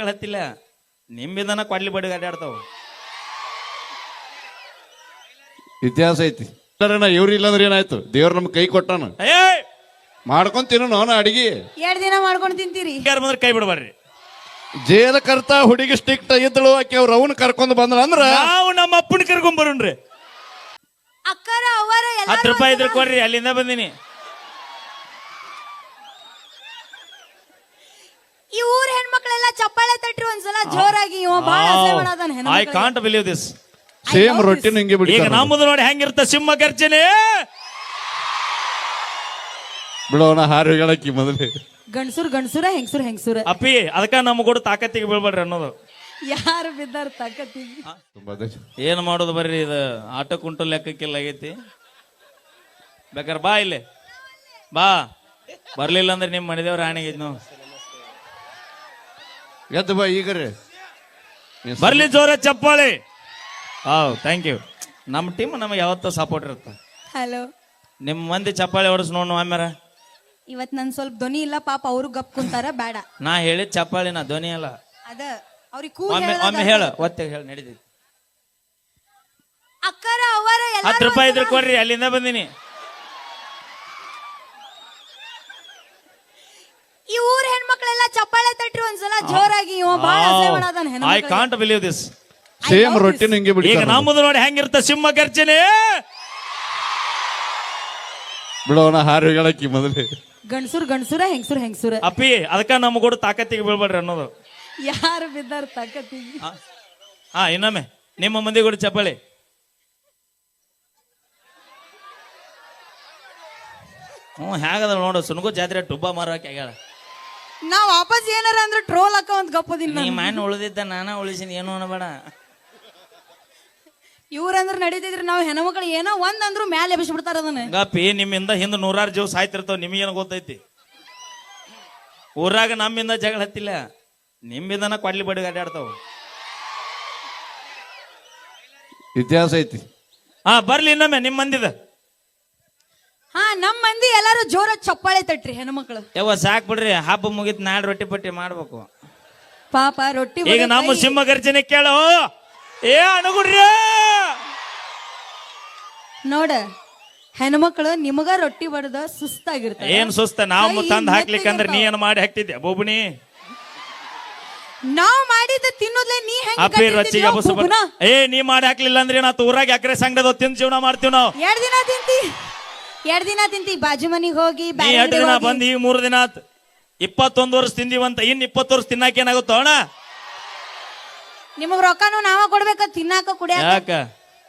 ಹತ್ತಿಲ್ಲ. ನಿಂಬಿದನ ಕೊಡ್ಲಿ ಬಡಿ ಅಡ್ಡಾಡ್ತಾವ. ಇತಿಹಾಸ ಐತಿ. ಇವ್ರು ಇಲ್ಲಂದ್ರೆ ಏನಾಯ್ತು? ದೇವ್ರ ನಮ್ ಕೈ ಕೊಟ್ಟಾನ. ಮಾಡ್ಕೊಂಡ್ ತಿನ್ನು ನಾನು ಅಡಿಗೆ. ಎರಡ್ ದಿನ ಮಾಡ್ಕೊಂಡು ತಿಂತೀರಿ. ಯಾರು ಬಂದ್ರೆ ಕೈ ಬಿಡಬಾರ್ರಿ. ಜೇಲ ಕರ್ತ ಹುಡುಗಿ ಸ್ಟಿಕ್ಟ್ ಇದ್ದಳು ಆಕೆ ಅವ್ರ ಅವನ್ ಕರ್ಕೊಂಡ್ ಬಂದ್ರ ಅಂದ್ರ ನಾವು ನಮ್ಮ ಅಪ್ಪನ ಕರ್ಕೊಂಡ್ ಬರೋಣ್ರಿ. ಅಕ್ಕರ ಅವರ ಹತ್ತು ರೂಪಾಯಿ ಇದ್ರೆ ಕೊಡ್ರಿ ಅಲ್ಲಿಂದ ಬಂದಿನಿ. ಈ ಊರ್ ಹೆಣ್ಮಕ್ಳೆಲ್ಲ ಚಪ್ಪಾಳೆ ತಟ್ಟಿ ಒಂದ್ಸಲ ಜೋರಾಗಿ ಇವ ಬಾಳ ಅಸಹ್ಯ ಮಾಡಾದನ್ I. Can't believe this same ರೊಟ್ಟಿನ ಹಿಂಗೆ ಈಗ ಬಿಡ್ತಾರ ನಮ್ಮದು ನೋಡಿ ಹೆಂಗಿರ್ತ ಸಿಂಹ ಗರ್ಜನೆ? ಬಿಡೋಣ ಹಾರು ಹೇಳಕ್ಕಿ ಮೊದಲೇ. ಗಂಡ್ಸುರ್ ಗಂಡ್ಸುರ ಹೆಂಗ್ಸುರ್ ಹೆಂಗ್ಸುರ. ಅಪ್ಪಿ ಅದಕ್ಕ ನಮ್ಮ ಕೂಡ ತಾಕತ್ತಿಗೆ ಬೀಳ್ಬೇಡ್ರಿ ಅನ್ನೋದು. ಯಾರು ಬಿದ್ದಾರ ತಾಕತ್ತಿಗೆ? ತುಂಬಾ ಧನ್ಯ. ಏನ್ ಮಾಡೋದು ಬರ್ರಿ ಇದು? ಆಟ ಕುಂಟು ಲೆಕ್ಕಕ್ಕಿಲ್ಲ ಆಗೈತಿ? ಬೇಕಾರೆ ಬಾ ಇಲ್ಲಿ. ಬಾ. ಬರ್ಲಿಲ್ಲ ಅಂದ್ರೆ ನಿಮ್ ಮನೆದೇವ್ರ ಆಣೆಗೆ ನಾವು ಎದ್ದು ಬಾ ರೀ ಬರ್ಲಿ ಜೋರ ಚಪ್ಪಾಳಿ. ಹಾವ್ ಥ್ಯಾಂಕ್ ಯು ನಮ್ಮ ಟೀಮ್ ನಮಗೆ ಯಾವತ್ತೂ ಸಪೋರ್ಟ್ ಇರುತ್ತೆ. ಹಲೋ ನಿಮ್ಮ ಮಂದಿ ಚಪ್ಪಾಳಿ ಹೊಡಿಸ್ ನೋಡು ಆಮೇಲೆ ಇವತ್ ನನ್ ಸ್ವಲ್ಪ ಧ್ವನಿ ಇಲ್ಲ ಪಾಪ ಅವರು ಗಪ್ ಕುಂತಾರ ಬೇಡ. ನಾ ಹೇಳಿದ್ ಚಪ್ಪಾಳಿ ನಾ ಧ್ವನಿ ಅಲ್ಲ. ಅದ ಅವ್ರಿಗೆ ಕೂ ಒಮ್ಮೆ ಒಮ್ಮೆ ಹೇಳು ಒತ್ತೆ ಹೇಳಿ ನಡೀತೈತಿ. ಅಕ್ಕರ ಅವರ ಹತ್ತು ರೂಪಾಯಿ ಇದ್ರೆ ಕೊಡ್ರಿ ಅಲ್ಲಿಂದ ಬಂದಿನಿ ಈ ಊರ್ ಹೆಣ್ಮಕ್ಳೆಲ್ಲ ಚಪ್ಪಾಳೆ ತಟ್ರಿ ಒಂದ್ಸಲ ಜೋರಾಗಿ ಇವ ಬಾಳ ಅಸಹ್ಯ ಮಾಡಾದನ್ I. Can't believe this same ರೊಟ್ಟಿನ ಹಿಂಗೆ ಈಗ ನಮ್ಮದು ನೋಡಿ ಹೆಂಗಿರ್ತ ಸಿಂಹ ಗರ್ಜನೆ? ಬಿಡೋಣ ಹಾರು ಹೇಳಕ್ಕಿ ಮೊದಲೇ. ಗಂಡ್ಸುರ್ ಗಂಡ್ಸುರ ಹೆಂಗ್ಸುರ್ ಹೆಂಗ್ಸುರ. ಅಪ್ಪಿ ಅದಕ್ಕ ನಮ್ಮ ಕೂಡ ತಾಕತ್ತಿಗೆ ಬೀಳ್ಬೇಡ್ರಿ ಅನ್ನೋದು. ಯಾರು ಬಿದ್ದಾರ ತಾಕತ್ತಿಗೆ? ಹಾ. ಇನ್ನೊಮ್ಮೆ. ನಿಮ್ಮ ಮಂದಿ ಕೂಡ ಚಪ್ಪಾಳಿ. ಹ್ಞೂ ಹೇಗದ ನೋಡು ಸುನಗು ಜಾತ್ರೆ ಟುಬ್ಬ ಮಾರೋಕೆ ಆಗ್ಯಾಳ. ನಾ ವಾಪಸ್ ಏನಾರ ಅಂದ್ರೆ ಗಪ್ಪದಿಲ್ಲ ನೀ ಮಣ್ಣು ಉಳಿದಿದ್ದ ನಾನ ಉಳಿಸಿನಿ ಏನು ಅನ್ನಬೇಡ ಇವ್ರಂದ್ರ ನಡೀತಿದ್ರಿ ನಾವು ಹೆಣ್ಮಕ್ಳು ಏನೋ ಒಂದಂದ್ರು ಮ್ಯಾಲೆ ಎಬ್ಬಿಸ್ಬಿಡ್ತಾರ ಅದನ್ನ. ಗಪ್ಪಿ ನಿಮ್ಮಿಂದ ಹಿಂದೆ ನೂರಾರು ಜೀವ ಸಾಯ್ತಿರ್ತಾವ ನಿಮಗೇನು ಗೊತ್ತೈತಿ? ಊರಾಗ ನಮ್ಮಿಂದ ಜಗಳ ಹತ್ತಿಲ್ಲ ನಿಮ್ಮಿಂದನ ಕೊಡ್ಲಿ ಬಡಿ ಅಡ್ಡಾಡ್ತಾವ ಇತಿಹಾಸ ಐತಿ. ಹಾ ಬರ್ಲಿ ಇನ್ನೊಮ್ಮೆ ನಿಮ್ಮ ಮಂದಿದ. ಹಾ ನಮ್ ಮಂದಿ ಎಲ್ಲಾರು ಜೋರ ಚಪ್ಪಾಳೆ ತಟ್ರಿ ಹೆಣ್ಮಕ್ಳು. ಯಾವ ಸಾಕ್ ಬಿಡ್ರಿ ಹಬ್ಬ ಮುಗಿತ್ ನಾಡ್ ರೊಟ್ಟಿ ಪಟ್ಟಿ ಮಾಡ್ಬೇಕು. ಪಾಪ ರೊಟ್ಟಿ ಈಗ ನಮ್ಮ ಸಿಂಹ ಗರ್ಜನೆ ಕೇಳೋ. ಏ ಅಣಗುಡ್ರಿ! ನೋಡ ಹೆಣ್ಮಕ್ಳು ನಿಮಗ ರೊಟ್ಟಿ ಬಡದ ಸುಸ್ತಾಗಿರ್ತಾರೆ. ಏನ್ ಸುಸ್ತ? ನಾವು ತಂದ್ ತಂದ್ ಹಾಕ್ಲಿಕ್ಕಂದ್ರೆ ನೀ ಏನು ಮಾಡಿ ಹಾಕ್ತಿದ್ದೆ? ಬೋಬುಣಿ ನಾವ್ ಮಾಡಿದ ತಿನ್ನೋದ್ಲೆ ನೀ ಹೆಂಗ್ ಅಪ್ಪಿ ರಚ್ಚಿಗೆ ಬಸ್ ಏ ನೀ ಮಾಡಿ ಹಾಕ್ಲಿಲ್ಲ ಅಂದ್ರೆ ನಾ ಊರಾಗ ಎಕರೆ ಸಂಗಡದ ತಿಂದು ಜೀವನ ಮಾಡ್ತೀವಿ ನಾವು? ಎರಡ್ ದಿನ ತಿಂತಿ. ಎರಡ್ ದಿನ ತಿಂತಿ. ಬಾಜು ಮನಿಗ್ ಹೋಗಿ ನೀ ಎರಡು ದಿನ ಬಂದಿ ಮೂರು ದಿನ ಆತ್. ಇಪ್ಪತ್ತೊಂದು ವರ್ಷ ತಿಂದಿವಂತ ಇನ್ ಇಪ್ಪತ್ತು ವರ್ಷ ತಿನ್ನಾಕ ಏನಾಗುತ್ತೋ ಅಣ್ಣ? ನಿಮಗ್ ರೊಕ್ಕನು ನಾವ ಕೊಡ್ಬೇಕ ತಿನ್ನಾಕ ಕುಡಿಯಾಕ? ಯಾಕ?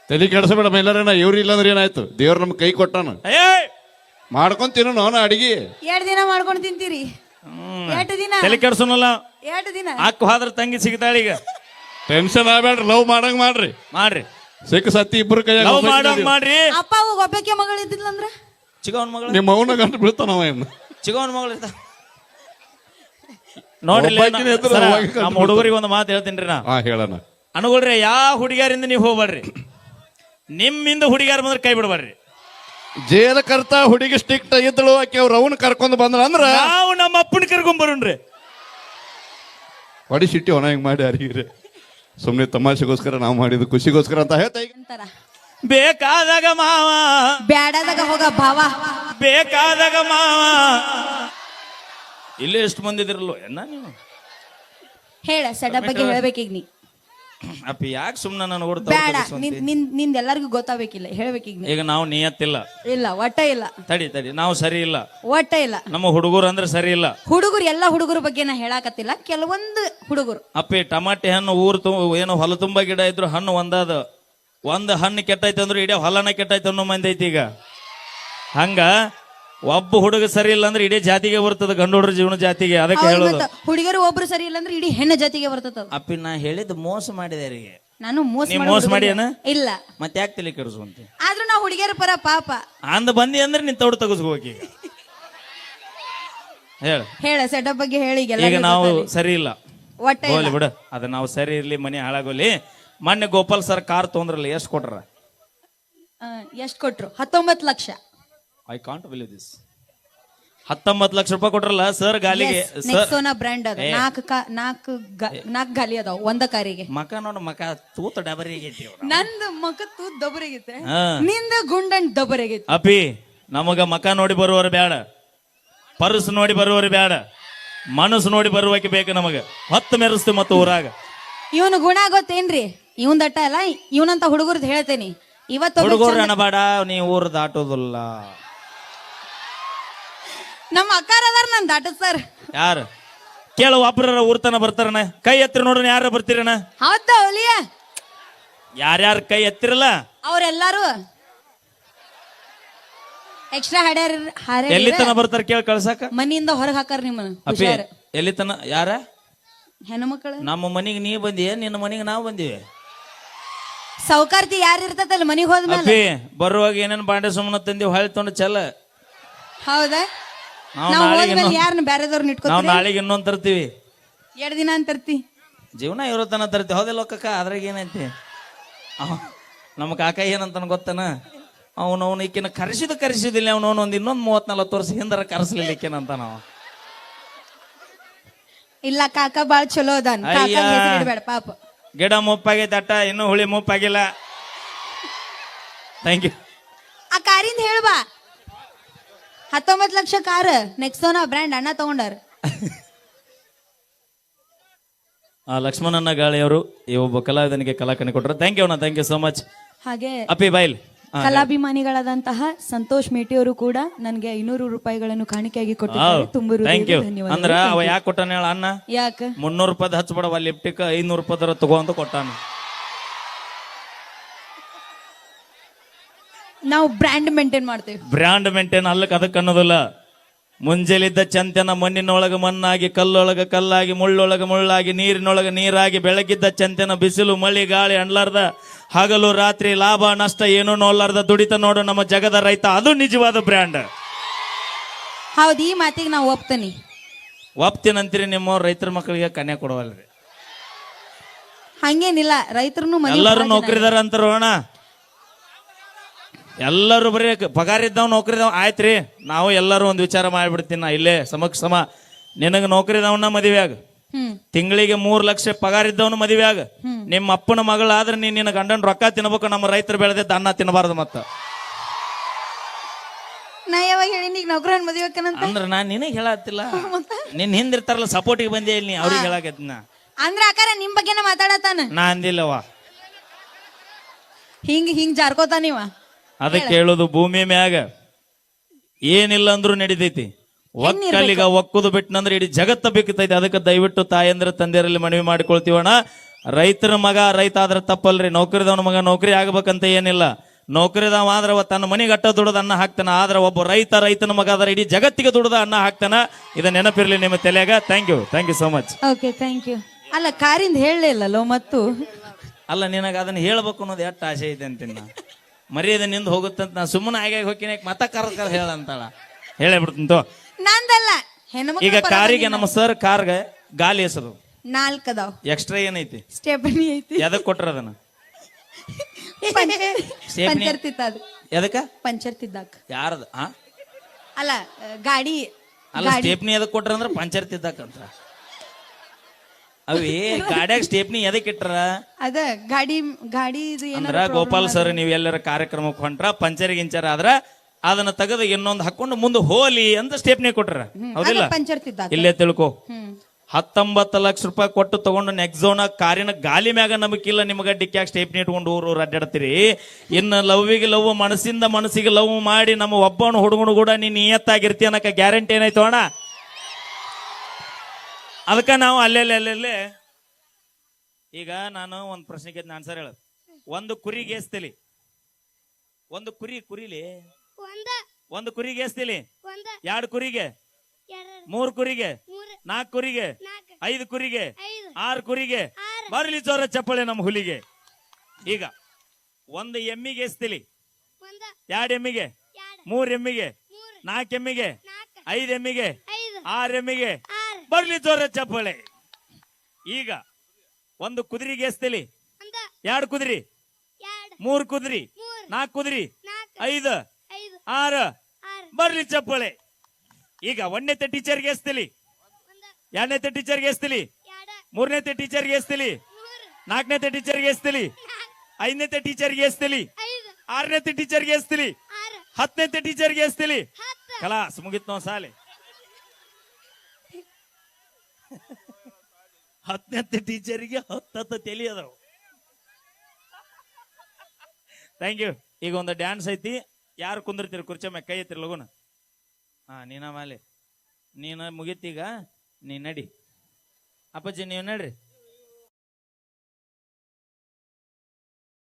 ತಲೆ ಕೆಡಿಸಬೇಡ ಇವ್ರ ಇವ್ರು ಇಲ್ಲಂದ್ರೆ ಏನಾಯ್ತು? ದೇವ್ರ ನಮ್ ಕೈ ಕೊಟ್ಟಾನ. ಏ! ಮಾಡ್ಕೊಂಡ್ ತಿನ್ನೋಣ ಅವನ ಅಡಿಗೆ. ಎರಡ್ ದಿನ ಮಾಡ್ಕೊಂಡು ತಿಂತೀರಿ. ಎರಡು ದಿನ? ತಲೆ ಕೆಡ್ಸೋನಲ್ಲ? ಎರಡ್ ದಿನ? ಅಕ್ಕ ಹೋದ್ರ ತಂಗಿ ಸಿಗ್ತಾಳ ಈಗ. ಟೆನ್ಷನ್ ಆಗ್ಬೇಡ್ರಿ ಲವ್ ಮಾಡಂಗ್ ಮಾಡ್ರಿ. ಮಾಡ್ರಿ. ಸಿಕ್ಕ ಸತ್ತಿ ಇಬ್ರು ಕೈ ಲವ್ ಮಾಡಂಗ್ ಮಾಡ್ರಿ. ಅಪ್ಪ ಒಬ್ಬಕ್ಕೆ ಮಗಳು ಇದ್ದಿದ್ಲಂದ್ರ ಚಿಗವನ್ ಮಗಳು? ನಿಮ್ಮ ಅವನ ಗಂಟು ಬೀಳ್ತಾನವ ಇನ್ನು. ಚಿಗವನ್ ಮಗಳು. ನೋಡ್ರಿ ಇಲ್ಲಿ ಒಬ್ಬಾಕಿನೇ ನಾ- ಇದ್ರೆ ಸರ, ಅವಾಗ ಕಂಡು ನಮ್ಮ ಹುಡುಗರಿಗೆ ಒಂದು ಮಾತು ಹೇಳ್ತೀನಿ ನಾ. ಹಾ ಹೇಳಣ ಅನುಗುಳ್ರಿ ಯಾವ ಹುಡುಗಿಯರಿಂದ ನೀವು ಹೋಗ್ಬೇಡ್ರಿ ನಿಮ್ಮಿಂದ ಹುಡುಗಿಯರ್ ಬಂದ್ರೆ ಕೈ ಬಿಡಬೇಡ್ರಿ ಜೇದ ಕರ್ತ ಹುಡುಗಿ ಸ್ಟಿಕ್ಟ್ ಇದ್ದಳು ಆಕೆ ಅವ್ರ ಅವನ್ ಕರ್ಕೊಂಡ್ ಬಂದ್ರ ಅಂದ್ರ ನಾವು ನಮ್ಮ ಅಪ್ಪನ ಕರ್ಕೊಂಡ್ ಬರೋಣ್ರಿ. ಹೊಡಿ ಸಿಟ್ಟಿ ಒಣ ಹಿಂಗ್ ಮಾಡಿ ಅರಿಗಿರಿ. ಸುಮ್ನೆ ತಮಾಷೆಗೋಸ್ಕರ ನಾವು ಮಾಡಿದ್ದು ಖುಷಿಗೋಸ್ಕರ ಅಂತ ಹೇಳ್ತಾ ಈಗ ಅಂತಾರ ಬೇಕಾದಾಗ ಮಾವ. ಬೇಡದಾಗ ಹೋಗ ಭಾವ. ಬೇಕಾದಾಗ ಮಾವ. ಇಲ್ಲೇ ಎಷ್ಟು ಮಂದಿ ಇದ್ರಲ್ಲೋ ಎನ್ನ ನೀವು? ಹೇಳ ಸಡ ಬಗ್ಗೆ ಹೇಳ್ಬೇಕೀಗ ನೀ. ಅಪ್ಪ ಯಾಕೆ ಸುಮ್ಮನೆ ನಾನು ಬ್ಯಾಡ ನಿನ್ ನಿನ್ನಿಂದ ಎಲ್ಲರಿಗೂ ಗೊತ್ತಾಗಬೇಕಿಲ್ಲ ಹೇಳ್ಬೇಕೀಗ ನೀ. ಈಗ ನಾವು ನಿಯತ್ತಿಲ್ಲ. ಇಲ್ಲ ಒಟ್ಟ ಇಲ್ಲ. ತಡಿ ತಡಿ ನಾವು ಸರಿ ಇಲ್ಲ. ಒಟ್ಟ ಇಲ್ಲ. ನಮ್ಮ ಹುಡುಗರು ಅಂದ್ರೆ ಸರಿ ಇಲ್ಲ. ಹುಡುಗರು ಎಲ್ಲಾ ಹುಡುಗರ ಬಗ್ಗೆ ನಾ ಹೇಳಾಕತ್ತಿಲ್ಲ ಕೆಲವೊಂದು ಹುಡುಗರು. ಅಪ್ಪಿ ಟಮಾಟೆ ಹಣ್ಣು ಊರು ತುಂಬ ಏನು ಹೊಲ ತುಂಬ ಗಿಡ ಇದ್ರು ಹಣ್ಣು ಒಂದಾದ. ಒಂದು ಹಣ್ಣು ಕೆಟ್ಟೈತೆ ಅಂದ್ರೆ ಇಡೀ ಹೊಲನ ಕೆಟ್ಟೈತೆ ಅನ್ನೋ ಮಂದಿ ಐತಿ ಈಗ. ಹಂಗ? ಒಬ್ಬ ಹುಡುಗ ಸರಿ ಇಲ್ಲ ಅಂದ್ರೆ ಇಡೀ ಜಾತಿಗೆ ಬರ್ತದ ಗಂಡು ಹುಡುಗರ ಜೀವನ ಜಾತಿಗೆ ಅದಕ್ಕೆ ಹೌದ್ ಹೇಳೋದು. ಮತ್ತ ಹುಡುಗರು ಒಬ್ರು ಸರಿ ಇಲ್ಲ ಅಂದ್ರೆ ಇಡೀ ಹೆಣ್ಣ ಜಾತಿಗೆ ಬರ್ತದ ಅದು. ಅಪ್ಪಿ ನಾ ಹೇಳಿದ ಮೋಸ ಮಾಡಿದಾರಿಗೆ ನಾನು ಮೋಸ ನೀ ಮೋಸ ಮಾಡ್ಯಾನ? ಇಲ್ಲ. ಮತ್ತೆ ಯಾಕೆ ತಲೆ ಕೆಡಿಸುವಂತೆ? ಆದ್ರೂ ನಾ ಹುಡುಗಿಯರ ಪರ ಪಾಪ. ಅಂದ ಬಂದಿ ಅಂದ್ರೆ ನಿನ್ ತೋಡು ತೆಗೆಸ್ಕೋಬೇಕು ಹೋಗಿ ಹೇಳ. ಹೇಳ ಸೆಟಪ್ ಬಗ್ಗೆ ಹೇಳಿ ಈಗ ಈಗ ಎಲ್ಲರಿಗೂ ನಾವು ಗೊತ್ತಾಗ್ಲಿ. ಸರಿ ಇಲ್ಲ. ಒಟ್ಟ ಹೋಗ್ಲಿ ಬಿಡು. ಅದ ನಾವು ಸರಿ ಇರ್ಲಿ ಮನೆ ಹಾಳಾಗೋಲಿ. ಮೊನ್ನೆ ಗೋಪಾಲ್ ಸರ್ ಕಾರ್ ತೊಂದ್ರಲ್ಲ ಎಷ್ಟು ಕೊಟ್ರ? ಎಷ್ಟ್ ಕೊಟ್ರು? ಹತ್ತೊಂಬತ್ತು lakh. I can't believe this ಹತ್ತೊಂಬತ್ತು ಲಕ್ಷ ರೂಪಾಯಿ ಕೊಟ್ರಲ್ಲ ಸರ್ ಗಾಲಿಗೆ ಸರ್ ನೆಕ್ಸೋನ ಬ್ರ್ಯಾಂಡ್ ಅದ. ನಾಲ್ಕು ಕಾ- ನಾಲ್ಕು ಗ- ನಾಲ್ಕು ಗಾಲಿ ಅದಾವ ಒಂದ ಕಾರಿಗೆ. ಮಕ ನೋಡು ಮಕ ತೂತ ಡಬರಿ ಆಗೈತಿ ಇವ್ರ. ನಂದು ಮಕತ್ತು ದೊಬ್ಬರಿಗೈತೆ ಹಾ. ನಿಂದ ಗುಂಡನ್ ದೊಬ್ಬರಿಗೈತೆ ಅಪಿ ನಮಗ ಮಕ ನೋಡಿ ಬರುವವರು ಬೇಡ ಪರ್ಸ್ ನೋಡಿ ಬರುವವರು ಬೇಡ ಮನಸ್ಸು ನೋಡಿ ಬರುವಕ್ಕೆ ಬೇಕು ನಮಗ. ಹೊತ್ತು ಮೆರೆಸ್ತೀವಿ ಮತ್ತು ಊರಾಗ. ಇವನು ಗುಣ ಗೊತ್ತೇನ್ರಿ? ಇವನ್ ದಟ್ಟ ಅಲ್ಲ ಇವನಂತ ಹುಡುಗರ್ದು ಹೇಳ್ತೇನಿ. ಇವತ್ತು ಹುಡುಗರು ಅಣಬಾಡ ನೀ ಊರು ದಾಟೋದಿಲ್ಲ ನಮ್ಮ ಅಕ್ಕಾರ ಅದಾರ ನನ್ ದಾಟ ಸರ್. ಯಾರು? ಕೇಳ ಒಬ್ಬರ ಊರ್ತನ ಬರ್ತಾರಣ ಕೈ ಎತ್ತಿರ ನೋಡೋಣ ಯಾರ ಬರ್ತೀರಣ ಹೌದಾ ಒಲಿಯ ಯಾರ್ಯಾರ ಕೈ ಎತ್ತಿರಲ್ಲ? ಅವ್ರೆಲ್ಲಾರು ಎಕ್ಸ್ಟ್ರಾ ಹಾಡ್ಯಾರ ಎಲ್ಲಿ ತನ ಬರ್ತಾರ ಕೇಳಿ ಕಳ್ಸಾಕ. ಮನಿಯಿಂದ ಹೊರಗೆ ಹಾಕಾರ ನಿಮ್ಮನ್ನ ಅಪ್ಪಿ ಹುಷಾರ್. ಎಲ್ಲಿ ತನ ಯಾರ? ಹೆಣ್ಮಕ್ಳು ನಮ್ಮ ಮನಿಗೆ ನೀ ಬಂದಿ ನಿನ್ನ ಮನಿಗೆ ನಾವು ಬಂದಿವಿ. ಸೌಕಾರ್ತಿ ಯಾರು ಇರ್ತದಲ್ಲ ಮನಿಗ್ ಹೋದ್ಮೇಲೆ? ಅಪ್ಪಿ ಬರುವಾಗ ಏನೇನ್ ಬಾಂಡೆ ಸುಮ್ಮನ ತಂದಿ ಹೊಳೆ ತೊಂಡು ಚಲ ಹೌದಾ? ನಾವ್ ನಾವ್ ನಾಳೆಗೆ ಹೋದ್ಮೇಲೆ ಇನ್ನೊಂದ್- ಯಾರನ್ನ ಬ್ಯಾರೆದವ್ರನ್ನ ನಾವು ಇಟ್ಕೋತೀವಿ ನಾಳೆಗೆ ಇನ್ನೊಂದ್ ತರ್ತೀವಿ. ಎರಡ್ ದಿನ ಅಂತರ್ತಿ ಜೀವನ ಇರೋ ತರ್ತಿ ತರ್ತೀವಿ. ಹೌದಿಲ್ಲ ಕಕ್ಕ ಅದ್ರಾಗ ಏನೈತಿ? ಅವ ನಮ್ಮ ಕಾಕ ಏನಂತಾನ ಗೊತ್ತನ? ಅವನು ಅವನು ಈಕಿನ ಕರೆಸಿದ ಕರೆಸಿದಿಲ್ಲ. ಅವನು ಒಂದ್ ಇನ್ನೊಂದ್ ಮೂವತ್ ನಲ್ವತ್ತು ವರ್ಷ ಹಿಂದರ ಕರೆಸಲಿಲ್ಲ ಈಕಿನಂತ ನಾವು ಇಲ್ಲ ಕಾಕ ಬಾಳ್ ಚಲೋ ಅದಾನ. ಕಾಕ ಅಯ್ಯ. ಪಾಪ. ಗಿಡ ಮುಪ್ಪಾಗೈತೆ ಅಟ್ಟ. ಇನ್ನೂ ಹುಳಿ ಮುಪ್ಪಾಗಿಲ್ಲ. ಥ್ಯಾಂಕ್ ಯು ಆ ಕಾರಿಂದ ಹೇಳ್ಬಾ ಹತ್ತೊಂಬತ್ ಲಕ್ಷ ಕಾರ್ ನೆಕ್ಸೋನ ಬ್ರ್ಯಾಂಡ್ ಅಣ್ಣ ತಗೊಂಡಾರ ಲಕ್ಷ್ಮಣನ ಗಾಳಿಯವರು ಈ ಒಬ್ಬ ಕಲಾವಿದನಿಗೆ ಕಲಾಕನ ಕೊಟ್ಟರು. ಥ್ಯಾಂಕ್ ಯು ಅಣ್ಣ ಥ್ಯಾಂಕ್ ಯು ಸೋ ಮಚ್ ಹಾಗೆ ಅಪ್ಪಿ ಬೈಲ್ ಕಲಾಭಿಮಾನಿಗಳಾದಂತಹ ಸಂತೋಷ್ ಮೇಟಿಯವರು ಕೂಡ ನನಗೆ ಐನೂರು ರೂಪಾಯಿಗಳನ್ನು ಕಾಣಿಕೆಯಾಗಿ ಕೊಟ್ಟಿದ್ದಾರೆ. ತುಂಬ ಥ್ಯಾಂಕ್ ಯು ಅಂದ್ರ ಅವ ಯಾಕೆ ಕೊಟ್ಟಾನ ಹೇಳ ಅಣ್ಣ? ಯಾಕ? ಮುನ್ನೂರು ರೂಪಾಯಿ ಹಚ್ಬೇಡವ ಲಿಪ್ಟಿಕ್ ಐನೂರು ರೂಪಾಯಿ ತಗೋ ಅಂತ ಕೊಟ್ಟಾನ. ನಾವು ಬ್ರ್ಯಾಂಡ್ ಮೇಂಟೈನ್ ಮಾಡ್ತೇವೆ. ಬ್ರ್ಯಾಂಡ್ ಮೇಂಟೈನ್ ಅಲ್ಲಕ್ಕೆ ಅದಕ್ಕೆ ಅನ್ನೋದಿಲ್ಲ. ಮುಂಜಲಿದ್ದ ಚಂತೆನ ಮಣ್ಣಿನೊಳಗೆ ಮಣ್ಣಾಗಿ ಕಲ್ಲೊಳಗ ಕಲ್ಲಾಗಿ ಮುಳ್ಳೊಳಗ ಮುಳ್ಳಾಗಿ ನೀರಿನೊಳಗ ನೀರಾಗಿ ಬೆಳಗಿದ್ದ ಚಂತೆನ ಬಿಸಿಲು ಮಳಿ ಗಾಳಿ ಅನ್ಲಾರ್ದ ಹಗಲು ರಾತ್ರಿ ಲಾಭ ನಷ್ಟ ಏನೂ ನೋಡ್ಲಾರ್ದ ದುಡಿತ ನೋಡು ನಮ್ಮ ಜಗದ ರೈತ. ಅದು ನಿಜವಾದ ಬ್ರ್ಯಾಂಡ್ ಹೌದು ಈ ಮಾತಿಗೆ ನಾವು ಒಪ್ತೀನಿ. ಒಪ್ತೀನಂತೀರಿ ನಿಮ್ಮ ರೈತರ ಮಕ್ಕಳಿಗೆ ಕನ್ಯಾ ಕೊಡವಲ್ರಿ. ಹಂಗೇನಿಲ್ಲ ರೈತರು ಎಲ್ಲರೂ ನೌಕರಿದಾರ ಅಂತಾರೋಣ ಎಲ್ಲರೂ ಬರೀ ಪಗಾರ ಇದ್ದಾವ್ ಆಯ್ತು ಆಯ್ತ್ರಿ ನಾವು ಎಲ್ಲರೂ ಒಂದು ವಿಚಾರ ಮಾಡ್ಬಿಡ್ತೀನಿ ನಾ ಇಲ್ಲೇ ಸಮಕ್ ಸಮ. ನಿನಗೆ ನೌಕರಿದವನ್ನ ಮದುವೆ ಆಗ. ಹ್ಮ್. ತಿಂಗಳಿಗೆ ಮೂರ್ ಲಕ್ಷ ಪಗಾರ ಇದ್ದವನು ಮದುವೆ ಆಗ. ನಿಮ್ಮ ಅಪ್ಪನ ಮಗಳಾದ್ರೆ ನೀನ್ ನಿನ್ನ ಗಂಡನ ರೊಕ್ಕ ತಿನ್ಬೇಕು ನಮ್ಮ ರೈತರು ಬೆಳೆದಿದ್ದ ಅನ್ನ ತಿನ್ನಬಾರ್ದು ಮತ್ತ. ನಾ ಯಾವಾಗ ಹೇಳಿನಿ ಈಗ ನೌಕರನ್ ಮದುವೆಕನಂತ ಅಂದ್ರ ನಾನ್ ನಿನಗೆ ಹೇಳತ್ತಿಲ್ಲ. ನಿನ್ ಹಿಂದಿರ್ತಾರಲ್ಲ ಸಪೋರ್ಟಿಗೆ ಬಂದೇ ಇಲ್ಲಿ ಅವ್ರಿಗೆ ಹೇಳಾಕತ್ನ ಅಂದ್ರ ಅಕಾರ ನಿಮ್ ಬಗ್ಗೆನ ಮಾತಾಡತಾನ ನಾ ಅಂದಿಲ್ಲವ ಹಿಂಗ್ ಹಿಂಗ್ ಜಾರ್ಕೋತಾನಿವ? ಅದಕ್ಕೆ ಹೇಳೋದು ಭೂಮಿ ಮ್ಯಾಗ. ಏನಿಲ್ಲ ಅಂದ್ರೂ ನಡಿತೈತಿ. ಒಕ್ಕಲಿಗ ಒಕ್ಕುದು ಬಿಟ್ಟನಂದ್ರೆ ಇಡೀ ಜಗತ್ತ ಬೇಕತೈತಿ. ಅದಕ್ಕೆ ದಯವಿಟ್ಟು ತಾಯಂದ್ರ ತಂದೆಯರಲ್ಲಿ ಮನವಿ ಮಾಡಿಕೊಳ್ತೀವಣ್ಣ. ರೈತರ ಮಗ ರೈತ ಆದ್ರೆ ತಪ್ಪಲ್ರಿ. ನೌಕರಿದವನ ಮಗ ನೌಕರಿ ಆಗ್ಬೇಕಂತ ಏನಿಲ್ಲ. ನೌಕರಿದವ ಆದ್ರೆ ತನ್ನ ಮನೆಗೆ ಅಟ್ಟ ದುಡದ ಅನ್ನ ಹಾಕ್ತಾನ. ಆದ್ರೆ ಒಬ್ಬ ರೈತ ರೈತನ ಮಗ ಆದ್ರೆ ಇಡೀ ಜಗತ್ತಿಗೆ ದುಡದ ಅನ್ನ ಹಾಕ್ತಾನ. ಇದ ನೆನಪಿರ್ಲಿ ನಿಮ್ಮ ತಲೆಯಾಗ. Thank you thank you so much okay thank you ಅಲ್ಲ ಕಾರಿಂದ ಹೇಳಲಿಲ್ಲಲ್ಲೋ ಮತ್ತು? ಅಲ್ಲ ನಿನಗ ಅದನ್ನ ಹೇಳ್ಬೇಕು ಅನ್ನೋದು ಎಷ್ಟು ಆಸೆ ಇದೆ ಅಂತೀನಿ ಮರ್ಯಾದೆ ನಿಂದ ಹೋಗುತ್ತಂತ ನಾ ಸುಮ್ಮನೆ ಆಗಿ ಹೋಗಿನ ಮತ ಕಾರ್ ಕರ್ ಹೇಳಂತಾಳ ಹೇಳೇ ಬಿಡ್ತಂತ ನಂದಲ್ಲ ಹೆಣ್ಮಕ್ಳ ಈಗ ಕಾರಿಗೆ ನಮ್ಮ ಸರ್ ಕಾರ್ಗೆ ಗಾಲಿ ಹೆಸರು ನಾಲ್ಕ್ ಅದಾವ್. ಎಕ್ಸ್ಟ್ರಾ ಏನೈತಿ? ಸ್ಟೆಪನಿ ಐತಿ. ಎದಕ್ ಕೊಟ್ರ ಅದನ್ನ? ಸ್ಟೆಪ್ನಿ? ಪಂಚರ್ ಎದಕ್ಕ? ಪಂಚರ್ ತಿದ್ದಾಕ ಯಾರದ? ಆ? ಅಲ್ಲ ಗಾಡಿ ಅಲ್ಲ ಸ್ಟೇಪ್ನಿ ಎದಕ್ ಕೊಟ್ರ ಅಂದ್ರ. ಪಂಚರ್ ತಿದ್ದಾಕಂತ ಅವೇ ಗಾಡ್ಯಾಗ ಸ್ಟೇಪ್ನಿ ಎದಕ್ ಇಟ್ರ? ಅದ ಗಾಡಿ ಗಾಡಿ ಇದು ಅಂದ್ರ ಏನಾರ ಗೋಪಾಲ್ ಸರ್ ನೀವ್ ಎಲ್ಲರ ಕಾರ್ಯಕ್ರಮಕ್ಕೆ ಹೊಂಟ್ರ ಪಂಚರ್ ಗಿಂಚರ್ ಆದ್ರ ಅದನ್ನ ತೆಗೆದು ಇನ್ನೊಂದು ಹಾಕೊಂಡು ಮುಂದೆ ಹೋಲಿ ಅಂತ ಸ್ಟೇಪ್ನಿ ಕೊಟ್ರ. ಹೌದಿಲ್ಲ? ಪಂಚರ್ ಇಲ್ಲೇ ತಿಳ್ಕೊ. ಹತ್ತೊಂಬತ್ತು ಲಕ್ಷ ರೂಪಾಯಿ ಕೊಟ್ಟು ತಗೊಂಡು ನೆಕ್ಸೋನ ಕಾರಿನ ಗಾಲಿ ಮ್ಯಾಗ ನಮಗಿಲ್ಲ ನಿಮಗೆ ಡಿಕ್ಯಾಗ ಸ್ಟೇಪ್ನಿ ಇಟ್ಕೊಂಡು ಊರು ಊರು ಅಡ್ಡಾಡ್ತೀರಿ. ಇನ್ನು ಲವ್ವಿಗೆ ಲವ್ ಮನಸ್ಸಿಂದ ಮನಸ್ಸಿಗೆ ಲವ್ ಮಾಡಿ ನಮ್ಮ ಒಬ್ಬನ ಹುಡುಗನು ಕೂಡ ನೀನ್ ನಿಯತ್ತಾಗಿರ್ತಿ ಅನ್ನಕ ಗ್ಯಾರಂಟಿ ಏನಾಯ್ತು ಅಣ್ಣ? ಅದಕ್ಕೆ ನಾವು ಅಲ್ಲೇ ಅಲ್ಲೆಲ್ಲೇ ಈಗ ನಾನು ಒಂದು ಪ್ರಶ್ನೆಗೆ ಆನ್ಸರ್ ಹೇಳ ಒಂದು ಕುರಿಗೆ ಎಸ್ತಲಿ ಒಂದು ಕುರಿ ಕುರಿಲಿ? ಒಂದ. ಕುರಿಗೆ ಗೇಸ್ತಿಲಿ? ಎರಡು ಕುರಿಗೆ? ಮೂರ್ ಕುರಿಗೆ? ನಾಲ್ಕು ಕುರಿಗೆ? ಐದು ಕುರಿಗೆ? ಆರ್ ಕುರಿಗೆ? ಬರಲಿ ಜೋರ ಚಪ್ಪಳೆ ನಮ್ಮ ಹುಲಿಗೆ. ಈಗ ಒಂದು ಎಮ್ಮಿಗೆ ಎಸ್ತಿಲಿ ಒಂದ. ಎರಡು ಎಮ್ಮಿಗೆ? ಮೂರ್ ಎಮ್ಮಿಗೆ? ನಾಲ್ಕು ಎಮ್ಮಿಗೆ? ಐದು ಎಮ್ಮಿಗೆ? ಆರ್ ಎಮ್ಮಿಗೆ? ಬರ್ಲಿ ಜೋರ ಚಪ್ಪಳೆ. ಈಗ ಒಂದು ಕುದುರೆಗೆ ಎಸ್ತಿಲಿ? ಎರಡು ಕುದುರಿ? ಮೂರು ಕುದುರಿ? ನಾಲ್ಕು ಕುದುರಿ? ಐದು. ಆರು. ಬರ್ಲಿ ಚಪ್ಪಳೆ. ಈಗ ಒಂದನೇತೆ ಟೀಚರ್ಗೆ ಎಸ್ತಿಲಿ? ಎರಡನೇತೆ ಟೀಚರ್ಗೆ ಎಸ್ತಿಲಿ? ಮೂರನೇ ಮೂರನೇತೆ ಟೀಚರ್ಗೆ ಎಸ್ತಿಲಿ? ನಾಲ್ಕನೇ ನಾಲ್ಕನೇತೆ ಟೀಚರ್ಗೆ ಎಸ್ತಿಲಿ? ಐದನೇ ಐದನೇತೆ ಟೀಚರ್ಗೆ ಎಸ್ತಿಲಿ? ಆರನೇತೆ ಟೀಚರ್ಗೆ ಎಸ್ತಿಲಿ? ಹತ್ತನೇತೆ ಟೀಚರ್ಗೆ ಎಸ್ತಿಲಿ? ಕಲಾಸ್ ಮುಗಿತ್ ನಾವು ಸಾಲೆ. ಹತ್ತನೇ ಟೀಚರಿಗೆ ಹತ್ತತ್ತು ತಲಿ ಅದಾವು. ಥ್ಯಾಂಕ್ ಯು ಈಗ ಒಂದು ಡ್ಯಾನ್ಸ್ ಐತಿ. ಯಾರು ಕುಂದಿರ್ತೀರಿ ಕುರ್ಚಿ ಮ್ಯಾಗ? ಕೈ ಐತಿರಿ ಲಗುನ. ಹಾ, ನೀನ ಮಾಲೆ. ನೀನ ಮುಗೀತೀಗ ನೀ ನಡಿ. ಅಪ್ಪಾಜಿ, ನೀವು ನಡ್ರಿ.